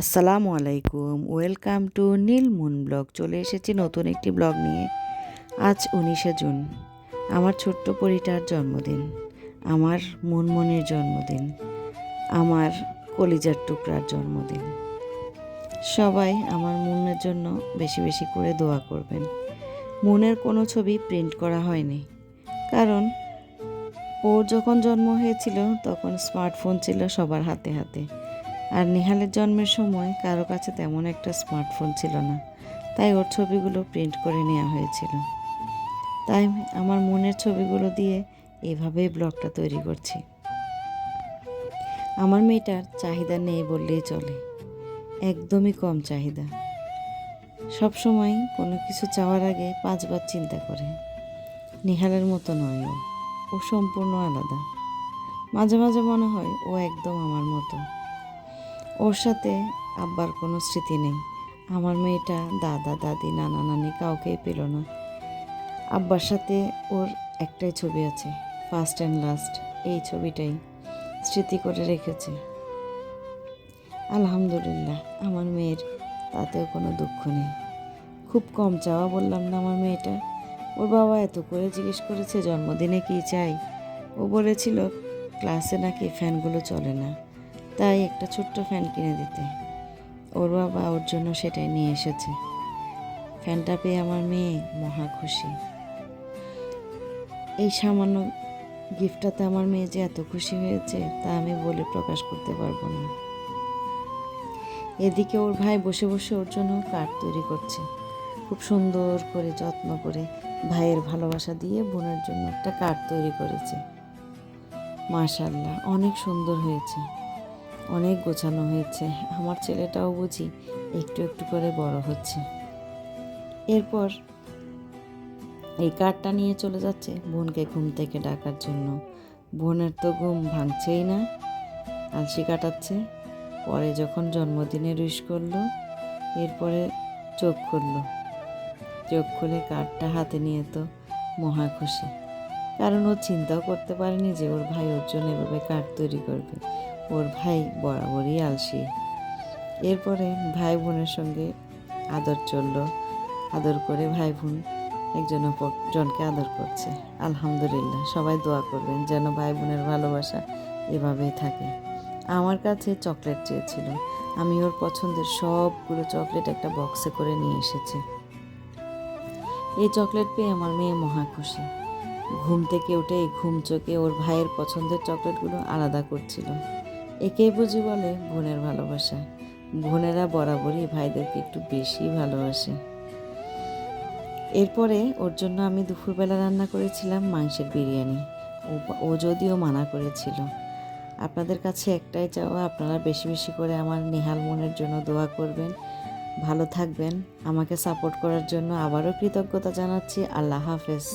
আসসালামু আলাইকুম, welcome to Neel moon blog. চলে এসেছি নতুন একটি ব্লগ নিয়ে। আজ উনিশে জুন, আমার ছোট্ট পরিটার জন্মদিন, আমার মুনমনির জন্মদিন, আমার কলিজার টুকরার জন্মদিন। সবাই আমার মুনের জন্য বেশি বেশি করে দোয়া করবেন। মুনের কোনো ছবি প্রিন্ট করা হয়নি, কারণ ওর যখন জন্ম হয়েছিল তখন স্মার্টফোন ছিল সবার হাতে হাতে। আর নেহালের জন্মের সময় কারও কাছে তেমন একটা স্মার্টফোন ছিল না, তাই ওর ছবিগুলো প্রিন্ট করে নেওয়া হয়েছিল। তাই আমার মনের ছবিগুলো দিয়ে এভাবেই ব্লগটা তৈরি করছি। আমার মেয়েটার চাহিদা নেই বললেই চলে, একদমই কম চাহিদা। সব সময় কোনো কিছু চাওয়ার আগে পাঁচবার চিন্তা করে, নিহালের মতো নয় ও সম্পূর্ণ আলাদা। মাঝে মাঝে মনে হয় ও একদম আমার মতো। ওর সাথে আব্বার কোনো স্মৃতি নেই। আমার মেয়েটা দাদা, দাদি, নানা, নানি কাউকেই পেল না। আব্বার সাথে ওর একটাই ছবি আছে ফার্স্ট অ্যান্ড লাস্ট এই ছবিটাই স্মৃতি করে রেখেছে। আলহামদুলিল্লাহ, আমার মেয়ের তাতেও কোনো দুঃখ নেই। খুব কম চাওয়া বললাম না আমার মেয়েটা। ওর বাবা এত করে জিজ্ঞেস করেছে, জন্মদিনে কী চাই? ও বলেছিল, ক্লাসে নাকি ফ্যানগুলো চলে না। তাই একটা ছোট্ট ফ্যান কিনে দিতে। ওর বাবা ওর জন্য সেটাই নিয়ে এসেছে। ফ্যানটা পেয়ে আমার মেয়ে মহা খুশি। এই সামান্য গিফটটাতে আমার মেয়ে যে এত খুশি হয়েছে তা আমি বলে প্রকাশ করতে পারব না। এদিকে ওর ভাই বসে বসে ওর জন্য কার্ড তৈরি করছে। খুব সুন্দর করে, যত্ন করে ভাইয়ের ভালোবাসা দিয়ে বোনের জন্য একটা কার্ড তৈরি করেছে। মাশাল্লাহ অনেক সুন্দর হয়েছে। অনেক গোছানো হয়েছে। আমার ছেলেটাও বুঝি একটু একটু করে বড় হচ্ছে। এরপর এই কার্ডটা নিয়ে চলে যাচ্ছে বোনকে ঘুম থেকে ডাকার জন্য। বোনের তো ঘুম ভাঙছেই না, আলসি কাটাচ্ছে। পরে যখন জন্মদিনে উইশ করল, এরপরে চোখ খুললো। চোখ খুলে কার্ডটা হাতে নিয়ে তো মহা খুশি। কারণ ও চিন্তাও করতে পারেনি যে ওর ভাই ওর জন্য এভাবে কার্ড তৈরি করবে। ওর ভাই বরাবরই আলসি। এরপরে ভাই বোনের সঙ্গে আদর চলল। আদর করে ভাই বোন একজন অপরজনকে আদর করছে। আলহামদুলিল্লাহ, সবাই দোয়া করবেন যেন ভাই বোনের ভালোবাসা এভাবেই থাকে। আমার কাছে চকলেট চেয়েছিল। আমি ওর পছন্দের সবগুলো চকলেট একটা বক্সে করে নিয়ে এসেছি। এই চকলেট পেয়ে আমার মেয়ে মহা খুশি। ঘুম থেকে উঠে ঘুম চোখে ওর ভাইয়ের পছন্দের চকলেটগুলো আলাদা করছিল। একেই বুঝি বলে বোনের ভালোবাসা। বোনেরা বরাবরই ভাইদেরকে একটু বেশি ভালোবাসে। এরপরে ওর জন্য আমি দুপুরবেলা রান্না করেছিলাম মাংসের বিরিয়ানি। ও যদিও মানা করেছিল। আপনাদের কাছে একটাই চাওয়া, আপনারা বেশি বেশি করে আমার নেহাল মনের জন্য দোয়া করবেন। ভালো থাকবেন। আমাকে সাপোর্ট করার জন্য আবারও কৃতজ্ঞতা জানাচ্ছি। আল্লাহ হাফেজ।